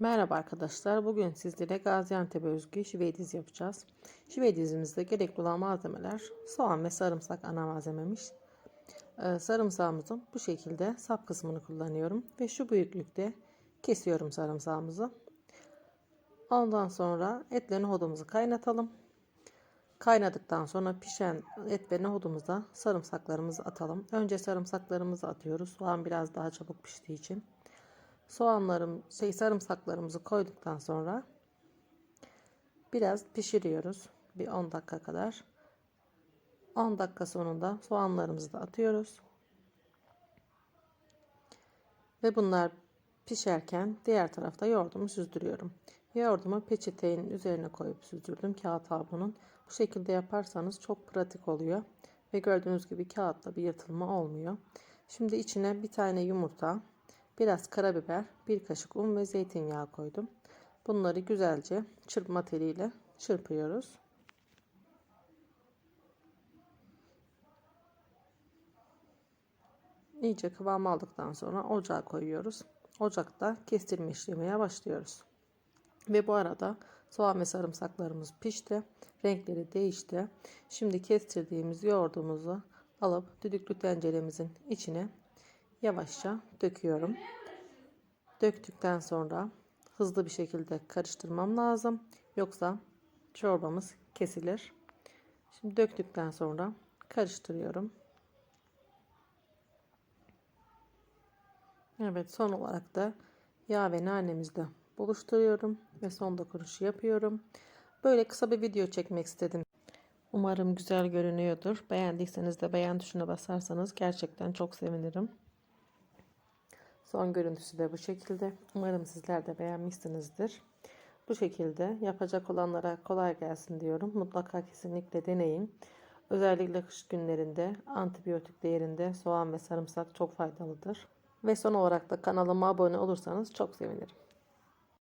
Merhaba arkadaşlar. Bugün sizlere Gaziantep'e özgü şiveydiz yapacağız. Şiveydizimizde gerekli olan malzemeler soğan ve sarımsak ana malzememiş. Ee, sarımsağımızın bu şekilde sap kısmını kullanıyorum ve şu büyüklükte kesiyorum sarımsağımızı. Ondan sonra etlerini nohudumuzu kaynatalım. Kaynadıktan sonra pişen et ve nohudumuza sarımsaklarımızı atalım. Önce sarımsaklarımızı atıyoruz. Soğan biraz daha çabuk piştiği için soğanlarım şey sarımsaklarımızı koyduktan sonra biraz pişiriyoruz bir 10 dakika kadar. 10 dakika sonunda soğanlarımızı da atıyoruz. Ve bunlar pişerken diğer tarafta yoğurdumu süzdürüyorum. Yoğurdumu peçetenin üzerine koyup süzdürdüm kağıt havlunun bu şekilde yaparsanız çok pratik oluyor. Ve gördüğünüz gibi kağıtta bir yırtılma olmuyor. Şimdi içine bir tane yumurta biraz karabiber, bir kaşık un ve zeytinyağı koydum. Bunları güzelce çırpma teliyle çırpıyoruz. İyice kıvam aldıktan sonra ocağa koyuyoruz. Ocakta kestirme işlemeye başlıyoruz. Ve bu arada soğan ve sarımsaklarımız pişti. Renkleri değişti. Şimdi kestirdiğimiz yoğurdumuzu alıp düdüklü tenceremizin içine yavaşça döküyorum. Döktükten sonra hızlı bir şekilde karıştırmam lazım. Yoksa çorbamız kesilir. Şimdi döktükten sonra karıştırıyorum. Evet son olarak da yağ ve nanemizi de buluşturuyorum ve son dokunuşu yapıyorum. Böyle kısa bir video çekmek istedim. Umarım güzel görünüyordur. Beğendiyseniz de beğen tuşuna basarsanız gerçekten çok sevinirim. Son görüntüsü de bu şekilde. Umarım sizler de beğenmişsinizdir. Bu şekilde yapacak olanlara kolay gelsin diyorum. Mutlaka kesinlikle deneyin. Özellikle kış günlerinde antibiyotik değerinde soğan ve sarımsak çok faydalıdır. Ve son olarak da kanalıma abone olursanız çok sevinirim.